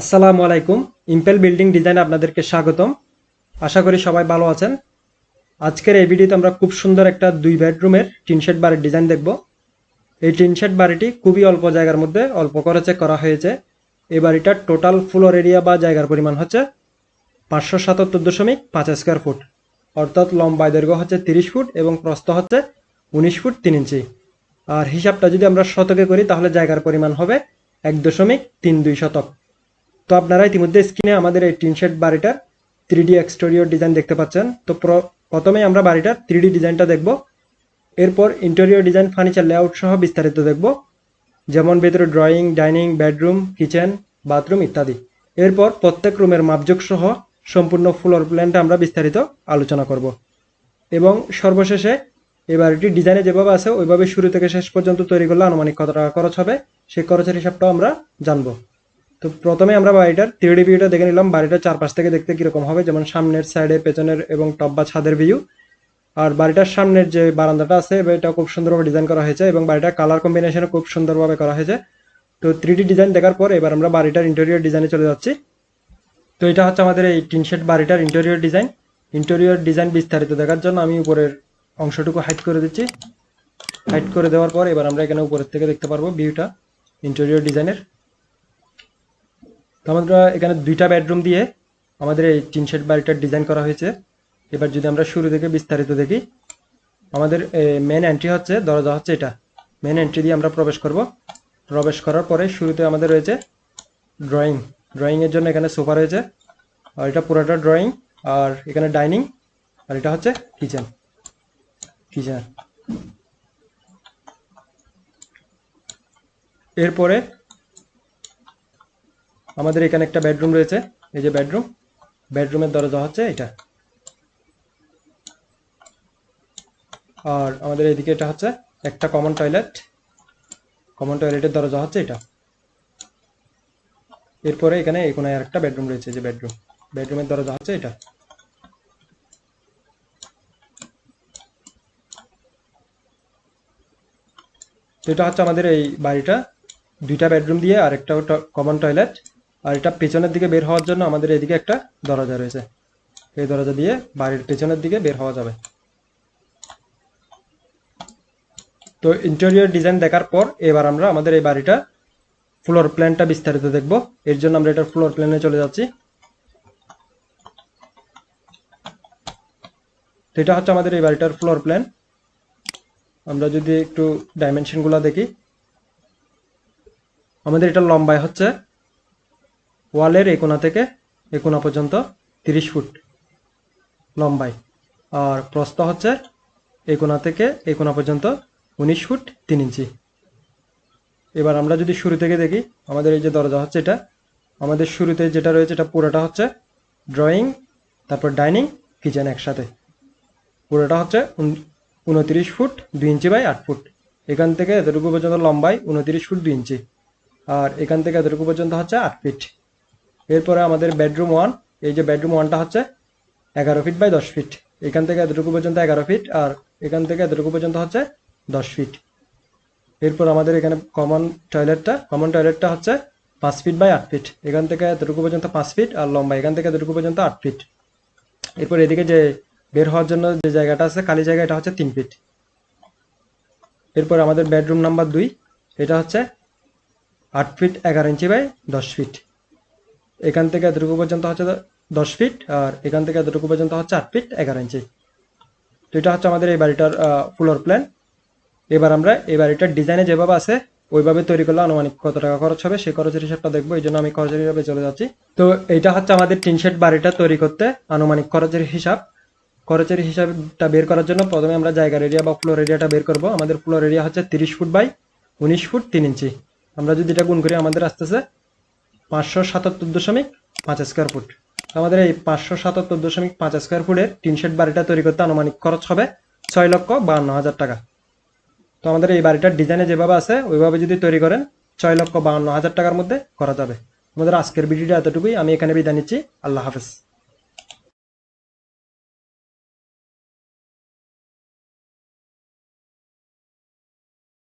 আসসালামু আলাইকুম। Impel building design আপনাদেরকে স্বাগতম। আশা করি সবাই ভালো আছেন। আজকের এই ভিডিওতে আমরা খুব সুন্দর একটা দুই বেডরুমের টিন শেড বাড়ির ডিজাইন দেখব। এই টিন শেড বাড়িটি খুবই অল্প জায়গার মধ্যে অল্প খরচে করা হয়েছে। এই বাড়িটার টোটাল ফ্লোর এরিয়া বা জায়গার পরিমাণ হচ্ছে পাঁচশো সাতাত্তর দশমিক পাঁচ স্কোয়ার ফুট অর্থাৎ লম্বায় দৈর্ঘ্য হচ্ছে তিরিশ ফুট এবং প্রস্থ হচ্ছে উনিশ ফুট তিন ইঞ্চি। আর হিসাবটা যদি আমরা শতকে করি, তাহলে জায়গার পরিমাণ হবে এক দশমিক তিন দুই শতক। তো আপনারা ইতিমধ্যে স্ক্রিনে আমাদের এই টিন শেড বাড়িটার থ্রি ডি এক্সটেরিয়র ডিজাইন দেখতে পাচ্ছেন। তো প্র- প্রথমেই আমরা বাড়িটার থ্রি ডি ডিজাইনটা দেখব। এরপর ইন্টেরিয়র ডিজাইন ফার্নিচার লেআউট সহ বিস্তারিত দেখব। যেমন ভেতরে drawing dining bedroom kitchen bathroom ইত্যাদি। এরপর প্রত্যেক রুমের মাপযোগ সহ সম্পূর্ণ ফ্লোর প্ল্যানটা আমরা বিস্তারিত আলোচনা করব। এবং সর্বশেষে এই বাড়িটির ডিজাইনে যেভাবে আছে, ওইভাবে শুরু থেকে শেষ পর্যন্ত তৈরি করলে আনুমানিক কত টাকা খরচ হবে, সেই খরচের হিসাবটাও আমরা জানব। তো প্রথমে আমরা বাড়িটার থ্রিডি ভিউটা দেখে নিলাম। বাড়িটার চারপাশ থেকে দেখতে কীরকম হবে? যেমন সামনের সাইডে পেছনের এবং টপ বা ছাদের ভিউ আর বাড়িটার সামনের যে বারান্দাটা আছে, এটা খুব সুন্দরভাবে ডিজাইন করা হয়েছে এবং বাড়িটার কালার কম্বিনেশনও খুব সুন্দরভাবে করা হয়েছে। তো থ্রিডি ডিজাইন দেখার পর এবার আমরা বাড়িটার ইন্টেরিয়র ডিজাইনে চলে যাচ্ছি। তো এটা হচ্ছে আমাদের এই টিন শেড বাড়িটার ইন্টেরিয়র ডিজাইন ইন্টেরিয়র ডিজাইন বিস্তারিত দেখার জন্য আমি উপরের অংশটুকু হাইট করে দিচ্ছি। হাইট করে দেওয়ার পর এবার আমরা এখানে উপরের থেকে দেখতে পারব ভিউটা ইন্টেরিয়র ডিজাইনের তো আমরা এখানে দুইটা বেডরুম দিয়ে আমাদের এই টিন শেড বাড়িটার ডিজাইন করা হয়েছে। এবার যদি আমরা শুরু থেকে বিস্তারিত দেখি, আমাদের মেন এন্ট্রি হচ্ছে, দরজা হচ্ছে এটা। মেন এন্ট্রি দিয়ে আমরা প্রবেশ করব। প্রবেশ করার পরে শুরুতে আমাদের রয়েছে ড্রয়িং ড্রয়িং এর জন্য এখানে সোফা রয়েছে, আর এটা পুরোটা ড্রয়িং আর এখানে ডাইনিং আর এটা হচ্ছে কিচেন কিচেন এরপরে আমাদের এখানে একটা বেডরুম রয়েছে। এই যে বেডরুম বেডরুমের দরজা হচ্ছে এটা। আর আমাদের এদিকে এটা হচ্ছে একটা কমন টয়লেট কমন টয়লেটের দরজা হচ্ছে এটা। এরপরে এখানে এই কোনায় আরেকটা বেডরুম রয়েছে, যে বেডরুম বেডরুমের দরজা হচ্ছে এটা। তো এটা হচ্ছে আমাদের এই বাড়িটা। দুইটা বেডরুম দিয়ে আর একটা কমন টয়লেট আর এটা পেছনের দিকে বের হওয়ার জন্য আমাদের এদিকে একটা দরজা রয়েছে। এই দরজা দিয়ে বাড়ির পেছনের দিকে বের হওয়া যাবে। তো ইন্টেরিয়র ডিজাইন দেখার পর এবার আমরা আমাদের এই বাড়িটা ফ্লোর প্ল্যানটা বিস্তারিত দেখব। এর জন্য আমরা এটার ফ্লোর প্ল্যানে চলে যাচ্ছি। তো এটা হচ্ছে আমাদের এই বাড়িটার ফ্লোর প্ল্যান আমরা যদি একটু ডাইমেনশনগুলো দেখি। আমাদের এটা লম্বায় হচ্ছে ওয়ালের এই কোণা থেকে এই কোণা পর্যন্ত তিরিশ ফুট লম্বাই। আর প্রস্থ হচ্ছে এই কোণা থেকে এই কোণা পর্যন্ত উনিশ ফুট তিন ইঞ্চি। এবার আমরা যদি শুরু থেকে দেখি, আমাদের এই যে দরজা হচ্ছে এটা, আমাদের শুরুতে যেটা রয়েছে এটা পুরোটা হচ্ছে ড্রয়িং তারপর ডাইনিং কিচেন একসাথে। পুরোটা হচ্ছে উন- উনত্রিশ ফুট দুই ইঞ্চি বাই আট ফুট। এখান থেকে এতটুকু পর্যন্ত লম্বাই উনত্রিশ ফুট দুই ইঞ্চি। আর এখান থেকে এতটুকু পর্যন্ত হচ্ছে আট ফিট। এরপরে আমাদের বেডরুম ওয়ান এই যে বেডরুম ওয়ানটা হচ্ছে এগারো ফিট বাই দশ ফিট এখান থেকে এতটুকু পর্যন্ত এগারো ফিট আর এখান থেকে এতটুকু পর্যন্ত হচ্ছে দশ ফিট এরপর আমাদের এখানে কমন টয়লেটটা কমন টয়লেটটা হচ্ছে পাঁচ ফিট বাই আট ফিট এখান থেকে এতটুকু পর্যন্ত পাঁচ ফিট আর লম্বা, এখান থেকে এতটুকু পর্যন্ত আট ফিট এরপর এদিকে যে বের হওয়ার জন্য যে জায়গাটা আছে, খালি জায়গা, এটা হচ্ছে তিন ফিট এরপর আমাদের বেডরুম নাম্বার দুই, এটা হচ্ছে আট ফিট এগারো ইঞ্চি বাই দশ ফিট এখান থেকে এতটুকু পর্যন্ত হচ্ছে দশ ফিট আর এখান থেকে এতটুকু পর্যন্ত হচ্ছে আট ফিট এগারো ইঞ্চি তো এটা হচ্ছে আমাদের এই বাড়িটার ফ্লোর প্ল্যান এবার আমরা এই বাড়িটার ডিজাইনে যেভাবে আছে, ওইভাবে তৈরি করলে আনুমানিক কত টাকা খরচ হবে সেই খরচের হিসাবটা দেখব, এই জন্য আমি খরচের হিসাবে চলে যাচ্ছি। তো এটা হচ্ছে আমাদের টিন শেড বাড়িটা তৈরি করতে আনুমানিক খরচের হিসাব। খরচের হিসাবটা বের করার জন্য প্রথমে আমরা জায়গার এরিয়া বা ফ্লোর এরিয়াটা বের করব। আমাদের ফ্লোর এরিয়া হচ্ছে তিরিশ ফুট বাই উনিশ ফুট তিন ইঞ্চি আমরা যদি এটা গুণ করি, আমাদের আসতেছে পাঁচশো সাতাত্তর দশমিক পাঁচ স্কোয়ার ফুট আমাদের এই পাঁচশো সাতাত্তর দশমিক পাঁচ স্কোয়ার ফুটের টিন বাড়িটা তৈরি করতে আনুমানিক খরচ হবে ছয় লক্ষ বাহান্ন হাজার টাকা। তো আমাদের এই বাড়িটার ডিজাইনে যেভাবে আছে, ওইভাবে যদি তৈরি করেন, ছয় লক্ষ বাহান্ন হাজার টাকার মধ্যে করা যাবে আমাদের আজকের ভিডিওটা এতটুকুই। আমি এখানে বিদায় নিচ্ছি। আল্লাহ হাফেজ।